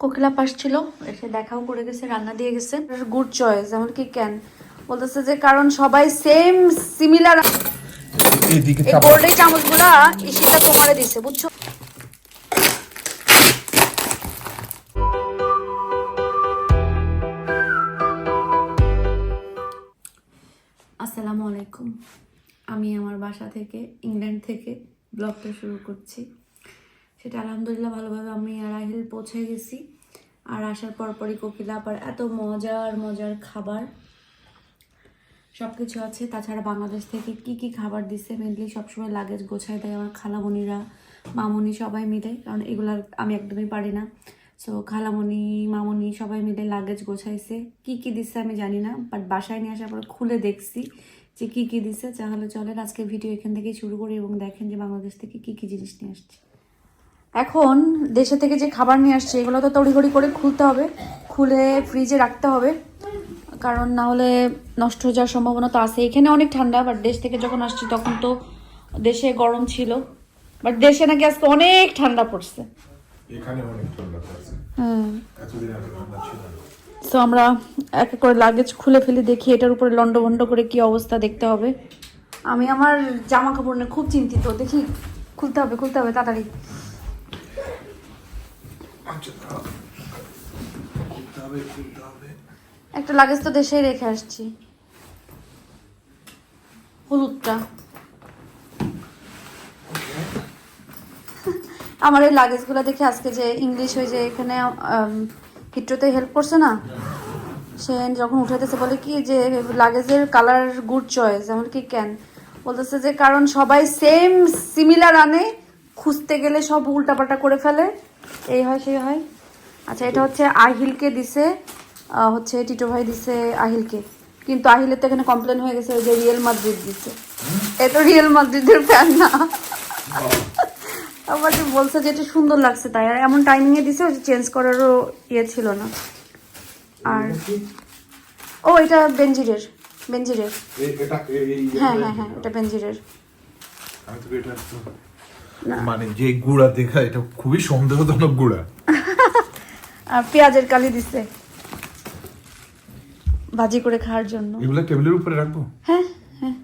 কোকিলা পাশ ছিল এসে দেখাও করে গেছে রান্না দিয়ে গেছে। গুড চয়েস এমন কি কেন বলতেছে যে কারণ সবাই সেম সিমিলার গোল্ডেন চামচগুলা ইশিতা তোমারে দিছে বুঝছ? আসসালামু আলাইকুম। আমি আমার বাসা থেকে ইংল্যান্ড থেকে ব্লগটা শুরু করছি। সেটা আলহামদুলিল্লাহ ভালোভাবে আমি আর আহিল পৌঁছে গেছি। আর আসার পরপরই কোকিলা আবার এত মজার মজার খাবার। সব কিছু আছে। তাছাড়া বাংলাদেশ থেকে কি কি খাবার দিচ্ছে মেনলি সবসময় লাগেজ গোছায় দেয় আমার খালামণিরা, মামনি সবাই মিলে। কারণ এগুলার আমি একদমই পারি না। সো খালামণি, মামনি সবাই মিলে লাগেজ গোছাইছে। কি কি দিচ্ছে আমি জানি না বাট বাসায় নিয়ে আসার পর খুলে দেখছি যে কি কি দিচ্ছে তাহলে চলেন আজকে ভিডিও এখান থেকেই শুরু করি এবং দেখেন যে বাংলাদেশ থেকে কি কি জিনিস নিয়ে আসছে। এখন দেশে থেকে যে খাবার নিয়ে আসছে এগুলো তো তড়িঘড়ি করে খুলতে হবে খুলে ফ্রিজে রাখতে হবে। কারণ না হলে নষ্ট হয়ে যাওয়ার সম্ভাবনা তো আছে। এখানে অনেক ঠান্ডা বাট দেশ থেকে যখন আসছি তখন তো দেশে গরম ছিল। বাট দেশে নাকি আজকে অনেক ঠান্ডা পড়ছে। এখানে অনেক ঠান্ডা পড়ছে। হ্যাঁ এতদিন এত ঠান্ডা ছিল না। তো আমরা এক এক করে লাগেজ খুলে ফেলে দেখি এটার উপরে লন্ডভন্ড করে কি অবস্থা দেখতে হবে। আমি আমার জামা কাপড় নিয়ে খুব চিন্তিত। দেখি খুলতে হবে খুলতে হবে তাড়াতাড়ি আচ্ছা দাঁড়াও। খুলতে হবে খুলতে হবে একটা লাগেজ তো দেশেই রেখে আসছি। হলুদটা। আমার এই লাগেজগুলো দেখে আজকে যে ইংলিশ হয়ে যে এখানে হিট্রোতে হেল্প করছে না? সে যখন উঠাইতেছে বলে কি যে লাগেজের কালার গুড চয়েস এমন কি কেন? বলতেছে যে কারণ সবাই সেম সিমিলার আনে, খুঁজতে গেলে সব উল্টাপাল্টা করে ফেলে। এই হয় সেই হয়? আচ্ছা এটা হচ্ছে আহিলকে দিছে হচ্ছে টিটো ভাই দিছে আহিলকে। কিন্তু আহিলের তো এখানে কমপ্লেন হয়ে গেছে যে রিয়েল মাদ্রিদ দিচ্ছে এ তো রিয়েল মাদ্রিদের ফ্যান না। আবার যে বলছে যে এটা সুন্দর লাগছে তাই আর এমন টাইমিংয়ে দিছে দিছে চেঞ্জ করারও ইয়ে ছিল না। আর ও এটা বেঞ্জিরের বেঞ্জিরের এই হ্যাঁ হ্যাঁ হ্যাঁ এটা বেঞ্জিরের মানে যে গুড়া দেখা এটা খুবই সন্দেহজনক গুড়া। আর পেঁয়াজের কালি দিছে। ভাজি করে খাওয়ার জন্য। এগুলা টেবিলের উপরে রাখব? হ্যাঁ হ্যাঁ।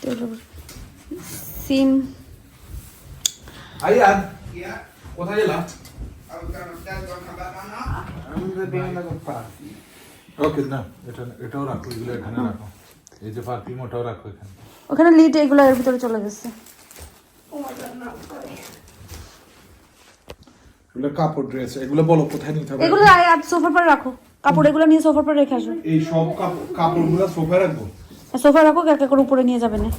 টেবিলের উপর। সিম। আই আর কোথায় গেলাম? ওকে না এটা এটাও রাখো এগুলো এখানে রাখো এই যে পারফিউম ওটাও রাখো এখানে। ওখানে লিড এগুলো এর ভিতরে চলে গেছে। এগুলো কাপড় ড্রেস এগুলো বলো কোথায় নিতে হবে? এগুলো সোফার পর রাখো। কাপড় এগুলো নিয়ে সোফার পর রেখে আসো। এই সব কাপড় কাপড়গুলো সোফায় রাখব? সোফা রাখো এক করে উপরে নিয়ে যাবে না।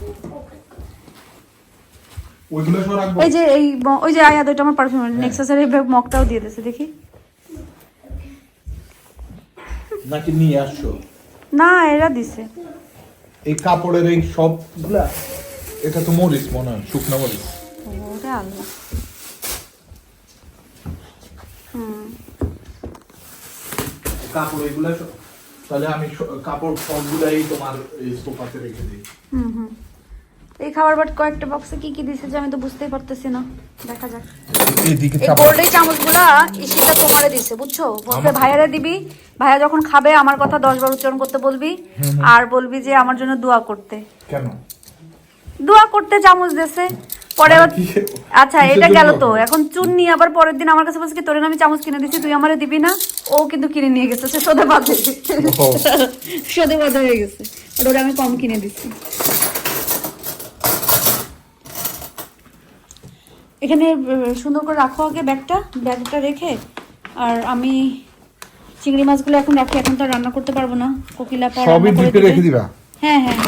ওইগুলো সব রাখব? এই যে এই ওই যে আমার পারফিউম নেক্সাসের এই মগটাও দিয়ে দিয়েছে দেখি। নাকি নিয়ে আসছো? না এরা দিছে। এই কাপড়ের এই সবগুলা? এটা তো মরিচ মনে হয় শুকনো মরিচ। ওরে আল্লাহ হুম। কাপড় এগুলা তাহলে আমি কাপড় সবগুলাই তোমার এই সোফাতে রেখে দিই। হুম হুম। এই খাবার বাট কয়েকটা বক্সে কি কি দিছে যে আমি তো বুঝতেই পারতেছি না। দেখা যাক। এদিকে এই গোল্ডেন চামচগুলা ইশিতা তোমারে দিছে বুঝছ? বলবে ভাইয়ারে দিবি ভাইয়া যখন খাবে আমার কথা দশ বার উচ্চারণ করতে বলবি আর বলবি যে আমার জন্য দোয়া করতে। কেন? দোয়া করতে চামচ দিছে। পরে আচ্ছা এটা গেল তো। এখন চুন্নি আবার পরের দিন আমার কাছে বলছে কি তোরে আমি চামচ কিনে দিচ্ছি তুই আমারে দিবি না। ও কিন্তু কিনে নিয়ে গেছে সে সোদে বাদে। সোদে বাদে হয়ে গেছে। ওটা আমি কম কিনে দিচ্ছি এখানে সুন্দর করে রাখো আগে ব্যাগটা। ব্যাগটা রেখে আর আমি চিংড়ি মাছগুলো এখন রাখি। এখন তো রান্না করতে পারব না। কোকিলা পর সবই ডিপে। রেখে দিবা? হ্যাঁ হ্যাঁ।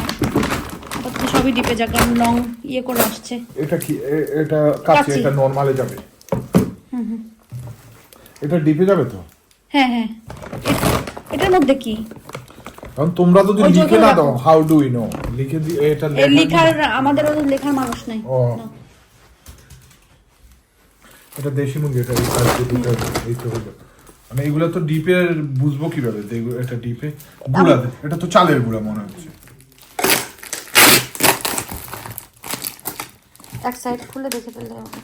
সবই ডিপে যাক কারণ লং ইয়ে করে আসছে। এটা কি? এটা কাছে। এটা নরমালে যাবে। এটা ডিপে যাবে তো? হ্যাঁ হ্যাঁ। এটার মধ্যে কি? কারণ তোমরা যদি লিখে না দাও হাউ ডু উই নো লিখে দি এটা লেখার আমাদের ওদের লেখার মানুষ নাই। এটা দেশি মুরগি এটা এই তো হলো। মানে এগুলা তো ডিপে বুঝব কীভাবে? এটা ডিপে গুড়া এটা তো চালের গুঁড়া মনে হচ্ছে। এক সাইড খুলে দেখে ফেললে হবে।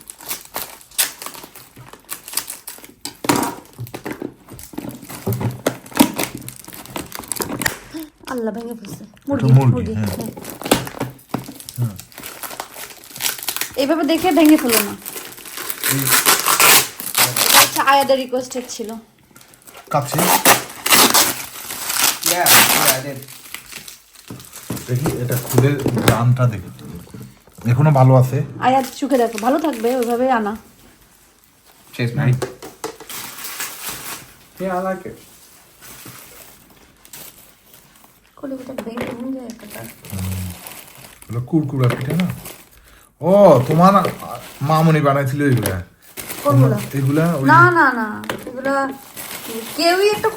আল্লাহ ভেঙে ফেলছে। হ্যাঁ। হ্যাঁ। হ্যাঁ। এইভাবে দেখে ভেঙে ফেলো না। আচ্ছা আয়াদের রিকোয়েস্টেড ছিল। দেখি এটা খুলে দামটা দেখি। এখনও ভালো আছে। আয়াত চোখে দেখো। ভালো থাকবে ওইভাবে আনা। Cheers, man. Yeah, I like it. কুরকুরা পিঠে না? ও তোমার মামনি বানাইছিল এগুলা। এগুলা না না না। এগুলা কেউই একটা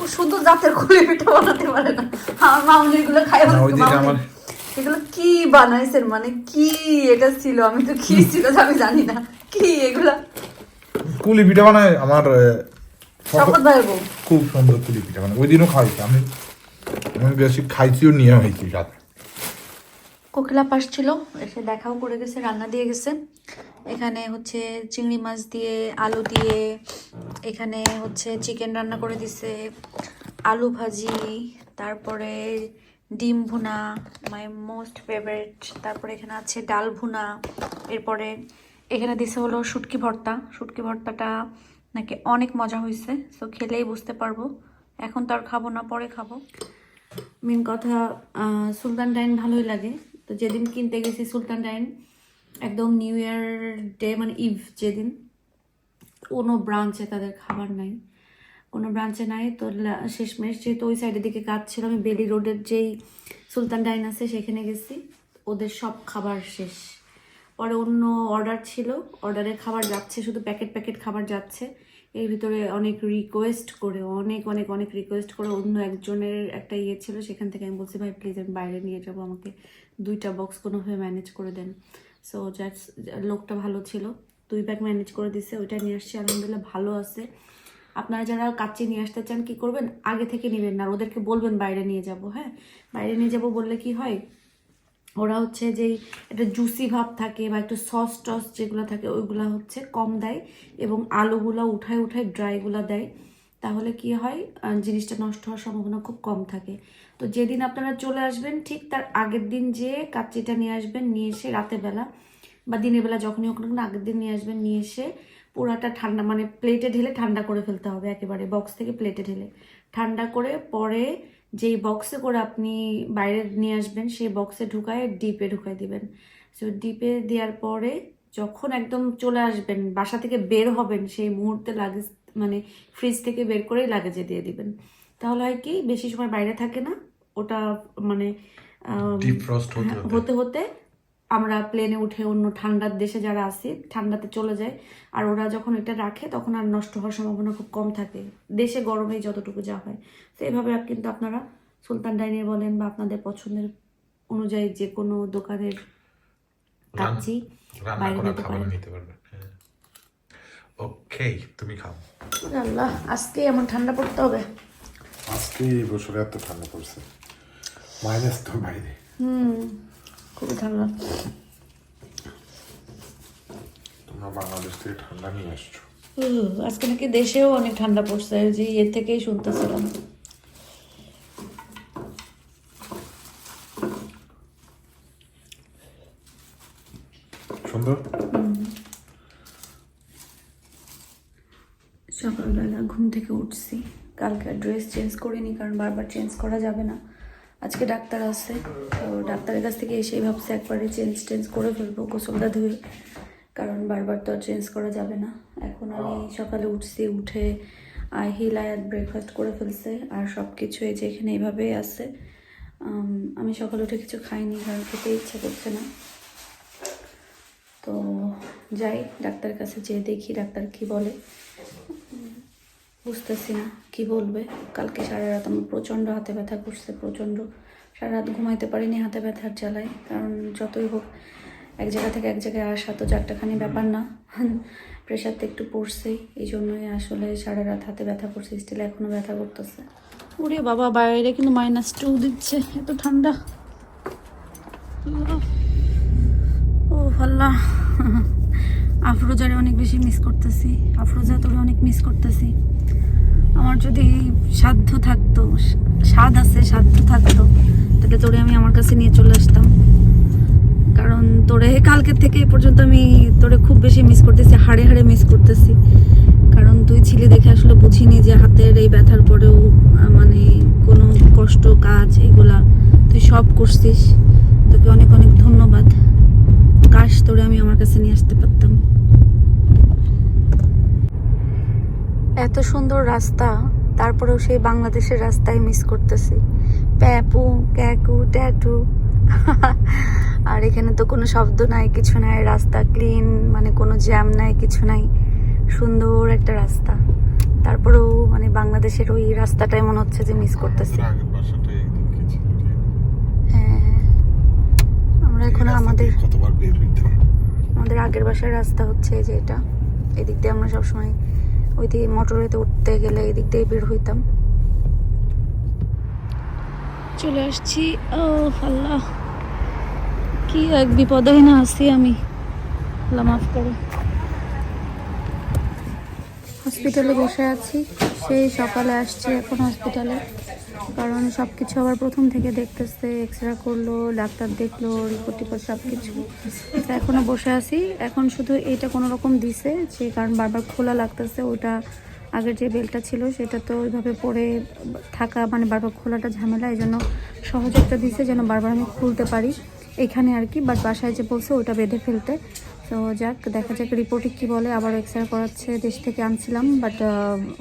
জাতের কুলি পিঠা বানাতে পারে না। আমার মামনি এগুলো খাই না, আমার- এগুলো কি বানাইছেন? মানে কি এটা ছিল? আমি তো কি ছিল আমি জানি না। কি এগুলা? কুলি পিঠা বানায় আমার শপথ খুব সুন্দর কুলি পিঠা বানায়। ওই দিনও খাইছি। আমি আমি বেশি খাইছিও নিয়ে হয়েছি রাতে। কোকিলা পাশ ছিল। এসে দেখাও করে গেছে রান্না দিয়ে গেছে। এখানে হচ্ছে চিংড়ি মাছ দিয়ে আলু দিয়ে এখানে হচ্ছে চিকেন রান্না করে দিছে আলু ভাজি তারপরে ডিম ভুনা মাই মোস্ট ফেভারিট তারপরে এখানে আছে ডাল ভুনা, এরপরে এখানে দিছে হলো শুটকি ভর্তা, শুটকি ভর্তাটা নাকি অনেক মজা হয়েছে সো খেলেই বুঝতে পারব। এখন তো আর খাব না, পরে খাব। মেন কথা সুলতান ডাইন ভালোই লাগে। তো যেদিন কিনতে গেছি সুলতান ডাইন, একদম নিউ ইয়ার ডে মানে ইভ যেদিন, কোনো ব্রাঞ্চে তাদের খাবার নাই। কোনো ব্রাঞ্চে নাই। তো শেষমেশ যেহেতু ওই সাইডের দিকে কাজ ছিল, আমি বেলি রোডের যেই সুলতান ডাইন আছে, সেখানে গেছি। ওদের সব খাবার শেষ। পরে অন্য অর্ডার ছিল। অর্ডারে খাবার যাচ্ছে, শুধু প্যাকেট প্যাকেট খাবার যাচ্ছে। এর ভিতরে অনেক রিকোয়েস্ট করে, অনেক অনেক অনেক রিকোয়েস্ট করে অন্য একজনের একটা ইয়ে ছিল। সেখান থেকে আমি বলছি, ভাই প্লিজ আমি বাইরে নিয়ে যাব, আমাকে দুইটা বক্স কোনোভাবে ম্যানেজ করে দেন। সো দ্যাটস লোকটা ভালো ছিল। দুই ব্যাগ ম্যানেজ করে দিছে, ওইটা নিয়ে আসছি। আলহামদুলিল্লাহ ভালো আছে। আপনারা যারা কাচ্চি নিয়ে আসতে চান, কি করবেন? আগে থেকে নেবেন না ওদেরকে বলবেন, বাইরে নিয়ে যাব হ্যাঁ? বাইরে নিয়ে যাব বললে কি হয়? ওরা হচ্ছে যেই একটা জুসি ভাব থাকে বা একটু সস টস যেগুলো থাকে, ওইগুলো হচ্ছে কম দেয় এবং আলুগুলো উঠায় উঠায় ড্রাইগুলো দেয়। তাহলে কি হয়? জিনিসটা নষ্ট হওয়ার সম্ভাবনা খুব কম থাকে। তো যেদিন আপনারা চলে আসবেন, ঠিক তার আগের দিন যে কাচ্চিটা নিয়ে আসবেন, নিয়ে এসে রাতের বেলা বা দিনের বেলা যখনই হোক না আগের দিন নিয়ে আসবেন, নিয়ে এসে পুরাটা ঠান্ডা মানে প্লেটে ঢেলে ঠান্ডা করে ফেলতে হবে একেবারে বক্স থেকে প্লেটে ঢেলে। ঠান্ডা করে পরে যেই বক্সে করে আপনি বাইরে নিয়ে আসবেন সেই বক্সে ঢুকায় ডিপে ঢুকাই দিবেন। সো ডিপে দেওয়ার পরে যখন একদম চলে আসবেন বাসা থেকে বের হবেন সেই মুহূর্তে লাগেজ মানে ফ্রিজ থেকে বের করেই লাগেজে দিয়ে দিবেন। তাহলে হয় কি বেশি সময় বাইরে থাকে না ওটা মানে হ্যাঁ, হতে হতে আমরা প্লেনে উঠে অন্য ঠান্ডার দেশে যারা আছি ঠান্ডাতে চলে যায় আর ওরা যখন এটা রাখে তখন আর নষ্ট হওয়ার সম্ভাবনা খুব কম থাকে। দেশে গরমে যতটুকু যা হয়। তো এভাবে কিন্তু আপনারা সুলতান ডাইনের বলেন বা আপনাদের পছন্দের অনুযায়ী যে কোনো দোকানের কাচ্চি বাইরে করা নিতে পারেন। নিতে পারবেন ওকে তুমি খাও। আল্লাহ আজকে এমন ঠান্ডা পড়তে হবে। আজকে এই বছরে এত ঠান্ডা পড়ছে। মাইনাস তো বাইরে। হুম। খুবই ঠান্ডা। তোমরা বাংলাদেশ থেকে ঠান্ডা নিয়ে আসছো আজকে নাকি দেশেও অনেক ঠান্ডা পড়ছে যে ইয়ে থেকেই শুনতেছিলাম। সুন্দর? সকালবেলা ঘুম থেকে উঠছি। কালকে ড্রেস চেঞ্জ করিনি কারণ বারবার চেঞ্জ করা যাবে না। আজকে ডাক্তার আছে তো ডাক্তারের কাছ থেকে এসেই ভাবছে একবারে চেঞ্জ টেঞ্জ করে ফেলব, গোসলটা ধুয়ে। কারণ বারবার তো আর চেঞ্জ করা যাবে না। এখন আমি সকালে উঠছি, উঠে আই হিল আয়াত ব্রেকফাস্ট করে ফেলছে। আর সব কিছু এই যে এখানে এইভাবেই আছে। আমি সকালে উঠে কিছু খাইনি, কারণ খেতে ইচ্ছা করছে না। তো যাই, ডাক্তারের কাছে যেয়ে দেখি, ডাক্তার কি বলে। বুঝতেছি না, কি বলবে? কালকে সারা রাত আমার প্রচণ্ড হাতে ব্যথা করছে, প্রচণ্ড। সারা রাত ঘুমাইতে পারিনি হাতে ব্যথার জ্বালায়, কারণ যতই হোক, এক জায়গা থেকে এক জায়গায় আসা তো চারটাখানি ব্যাপার না। প্রেশার তো একটু পড়ছেই, এই জন্যই আসলে সারা রাত হাতে ব্যথা করছে স্টিল এখনও ব্যথা করতেছে। ওরে বাবা, বাইরে কিন্তু মাইনাস টু দিচ্ছে, এত ঠান্ডা। ও আল্লাহ। আফরোজারে অনেক বেশি মিস করতেছি, আফরোজা তোরে অনেক মিস করতেছি। আমার যদি সাধ্য থাকতো, স্বাদ আছে, সাধ্য থাকতো, তাহলে তোরে আমি আমার কাছে নিয়ে চলে আসতাম। কারণ তোরে কালকের থেকে এ পর্যন্ত আমি তোরে খুব বেশি মিস করতেছি, হাড়ে হাড়ে মিস করতেছি। কারণ তুই ছিলি দেখে আসলে বুঝিনি যে হাতের এই ব্যথার পরেও মানে কোনো কষ্ট, কাজ এগুলা তুই সব করছিস। তোকে অনেক অনেক ধন্যবাদ। কাশ তোরে আমি আমার কাছে নিয়ে আসতে পারতাম। এত সুন্দর রাস্তা তারপরেও সেই বাংলাদেশের রাস্তায় মিস করতেছি। প্যাপু ক্যাকু ট্যাটু। আর এখানে তো কোনো শব্দ নাই কিছু নাই রাস্তা ক্লিন মানে কোনো জ্যাম নাই কিছু নাই। সুন্দর একটা রাস্তা। তারপরেও মানে বাংলাদেশের ওই রাস্তাটাই মনে হচ্ছে যে মিস করতেছি। এইদিকে ছিল হ্যাঁ আমরা এখন আমাদের আমাদের আগের বাসার রাস্তা হচ্ছে যে এটা। এদিক দিয়ে আমরা সবসময় ওই দিকে মোটরেতে উঠতে গেলে এদিক দিয়ে বের হইতাম। চলে আসছি। ও আল্লাহ কি এক বিপদেই না আসি আমি। আল্লাহ মাফ করে। হসপিটালে বসে আছি। সেই সকালে আসছি এখন হসপিটালে। কারণ সব কিছু আবার প্রথম থেকে দেখতেছে এক্স রে করল, ডাক্তার দেখল রিপোর্ট টিপোর্ট সব কিছু এখনও বসে আছি। এখন শুধু এটা কোনো রকম দিছে যে, কারণ বারবার খোলা লাগতেছে ওটা আগের যে বেলটা ছিল সেটা তো ওইভাবে পরে থাকা মানে বারবার খোলাটা ঝামেলা এই জন্য সহজ একটা দিছে যেন বারবার আমি খুলতে পারি। এখানে আর কি বাট বাসায় যে বলছে ওটা বেঁধে ফেলতে। তো যাক, দেখা যাক রিপোর্টে কি বলে, আবার এক্স রে করাচ্ছে, দেশ থেকে আনছিলাম বাট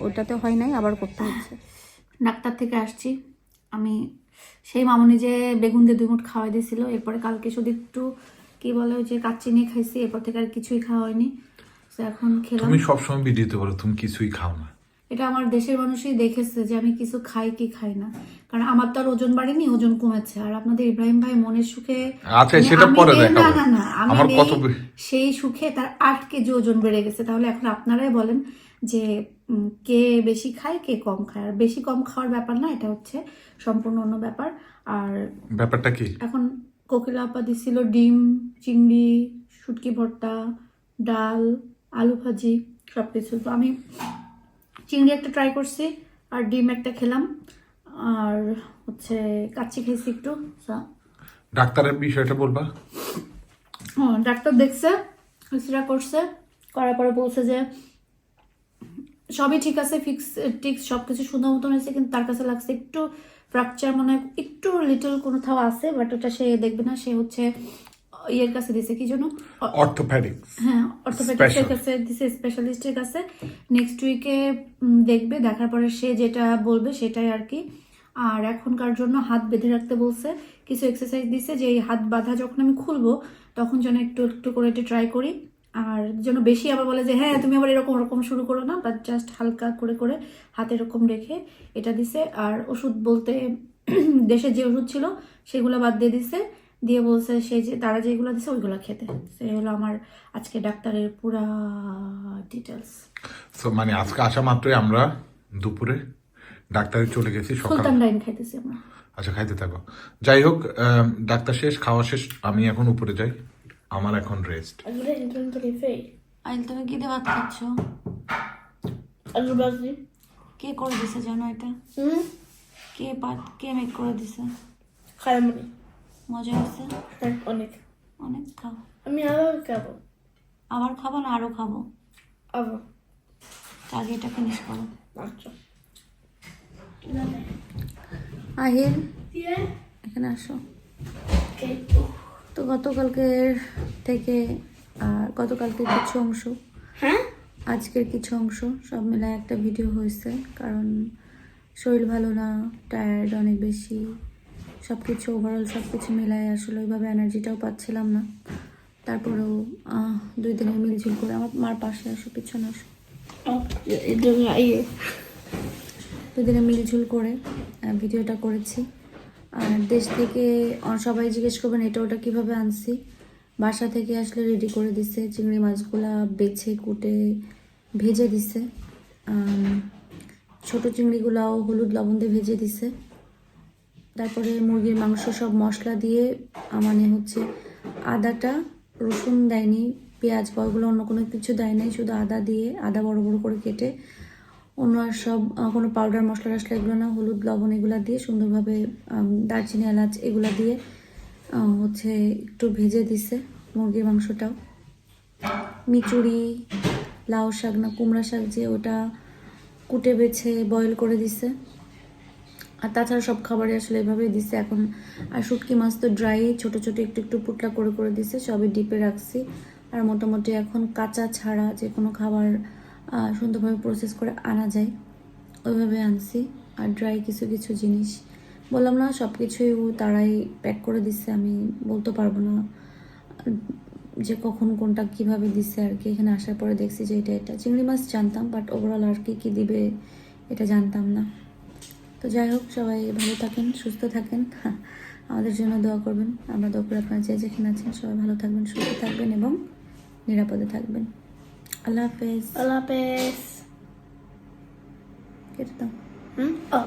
ওটাতে হয় নাই, আবার করতে হচ্ছে। ডাক্তার থেকে আসছি। আমি সেই মামনি যে বেগুন দিয়ে দুই মুঠ খাওয়াই দিয়েছিল এরপরে কালকে শুধু একটু কি বলে ওই যে কাচ্চি নিয়ে খাইছি এরপর থেকে আর কিছুই খাওয়া হয়নি। তো এখন খেলাম। তুমি সবসময় ভিডিওতে বলো তুমি কিছুই খাও না। এটা আমার দেশের মানুষই দেখেছে যে আমি কিছু খাই কি খাই না। কারণ আমার তো আর ওজন বাড়েনি ওজন কমেছে। আর আপনাদের ইব্রাহিম ভাই মনের সুখে আচ্ছা, মানে সেটা পরে দেখাবো। না না না আমার কত সেই সুখে তার আট কেজি ওজন বেড়ে গেছে। তাহলে এখন আপনারাই বলেন যে কে বেশি খায় কে কম খায়। আর বেশি কম খাওয়ার ব্যাপার না এটা হচ্ছে সম্পূর্ণ অন্য ব্যাপার। আর ব্যাপারটা কি? এখন কোকিলা আপা দিছিল ডিম চিংড়ি শুটকি ভর্তা ডাল আলু ভাজি সব কিছু তো আমি চিংড়ি একটা ট্রাই করছি আর ডিম একটা খেলাম। আর হচ্ছে কাচ্চি খেয়েছি একটু ডাক্তারের বিষয়টা বলবা? হ্যাঁ ডাক্তার দেখছে এক্সরা করছে করার পরে বলছে যে সবই ঠিক আছে ফিক্স ঠিক সব কিছু সুন্দর মতন হয়েছে কিন্তু তার কাছে লাগছে একটু ফ্র্যাকচার মানে একটু লিটল কোথাও আছে বাট ওটা সে দেখবে না সে হচ্ছে ইয়ের কাছে দিছে কি জন্য অর্থোপেডিক হ্যাঁ Special. কাছে দিছে স্পেশালিস্টের কাছে। নেক্সট উইকে দেখবে দেখার পরে সে যেটা বলবে সেটাই আর কি। আর এখনকার জন্য হাত বেঁধে রাখতে বলছে। কিছু এক্সারসাইজ দিছে যে এই হাত বাঁধা যখন আমি খুলবো, তখন যেন একটু একটু করে একটু ট্রাই করি। আর যেন বেশি আবার বলে যে হ্যাঁ তুমি আবার এরকম, ওরকম শুরু করো না বাট জাস্ট হালকা করে করে হাত এরকম রেখে এটা দিছে। আর ওষুধ বলতে দেশে যে ওষুধ ছিল, সেগুলো বাদ দিয়ে দিছে। দিয়ে বলছে সে যে, তারা যেগুলো দিছে, ওইগুলো খেতে। সে হলো আমার আজকে ডাক্তারের পুরা ডিটেলস মানে আজকে আসা মাত্রই আমরা দুপুরে ডাক্তারে চলে গেছি সকালে খাইতেছি আমরা আচ্ছা খাইতে থাকো যাই হোক ডাক্তার শেষ খাওয়া শেষ আমি এখন উপরে যাই আমার এখন রেস্ট. আইল তুমি কি দিয়ে ভাত খাচ্ছ Alltså bara কে করে দিছে জানো এটা Mm. কে পাত কে মেক করে দিছে Skärmning. মজা আছে Tack Onik. অনেক খাও jag orkar på. আবার খাব না আরও খাব Alltså. আগে এটা ফিনিশ করো Alltså. আহিল এখানে আসো। তো গতকালকের থেকে আর গতকালকের কিছু অংশ Hä? আজকের কিছু অংশ সব মিলায় একটা ভিডিও হয়েছে। কারণ শরীর ভালো না টায়ার্ড অনেক বেশি সব কিছু ওভারঅল সব কিছু মিলায় আসলে ওইভাবে এনার্জিটাও পাচ্ছিলাম না। তারপরেও দুই দিনের মিলঝুল করে আমার মার পাশে আসো পিছনে আসো। Ja, jag drog här i. দুই দিনে মিলঝুল করে ভিডিওটা করেছি। আর দেশ থেকে সবাই জিজ্ঞেস করবেন এটা ওটা কীভাবে আনছি? বাসা থেকে আসলে রেডি করে দিছে চিংড়ি মাছগুলা বেছে কুটে ভেজে দিছে। ছোট চিংড়িগুলাও হলুদ লবণ দিয়ে ভেজে দিছে। তারপরে মুরগির মাংস সব মশলা দিয়ে মানে হচ্ছে আদাটা রসুন দেয়নি পেঁয়াজ বা ওগুলো অন্য কোনো কিছু দেয় নাই শুধু আদা দিয়ে আদা বড় বড় করে কেটে অন্য আর সব কোনো পাউডার মশলা টশলা এগুলো না, হলুদ, লবণ এগুলো দিয়ে সুন্দরভাবে দারচিনি, এলাচ এগুলো দিয়ে হচ্ছে একটু ভেজে দিছে মুরগির মাংসটাও। মিচুড়ি, লাউ শাক না, কুমড়া শাক যে ওটা কুটে বেছে বয়েল করে দিছে। আর তাছাড়া সব খাবারই আসলে এভাবেই দিছে। এখন আর শুটকি মাছ তো ড্রাই ছোট ছোট, একটু একটু পুটলা করে করে দিছে, সবই ডিপে রাখছি। আর মোটামুটি এখন কাঁচা ছাড়া যে কোনো খাবার সুন্দরভাবে প্রসেস করে আনা যায়। ওইভাবে আনছি। আর ড্রাই কিছু কিছু জিনিস। বললাম না সব কিছুই তারাই প্যাক করে দিচ্ছে আমি বলতে পারব না যে কখন কোনটা কীভাবে দিচ্ছে আর কি। এখানে আসার পরে দেখছি যে এটা এটা। চিংড়ি মাছ জানতাম বাট ওভারঅল আর কি, কী দিবে এটা জানতাম না। তো যাই হোক, সবাই ভালো থাকেন, সুস্থ থাকেন। আমাদের জন্য দোয়া করবেন। আমরা দোয়া করে আপনারা যে যেখানে আছেন, সবাই ভালো থাকবেন, সুস্থ থাকবেন এবং নিরাপদে থাকবেন। আল্লাহ হাফেজ Allah Hafiz. কেটে দাও Hmm? Oh.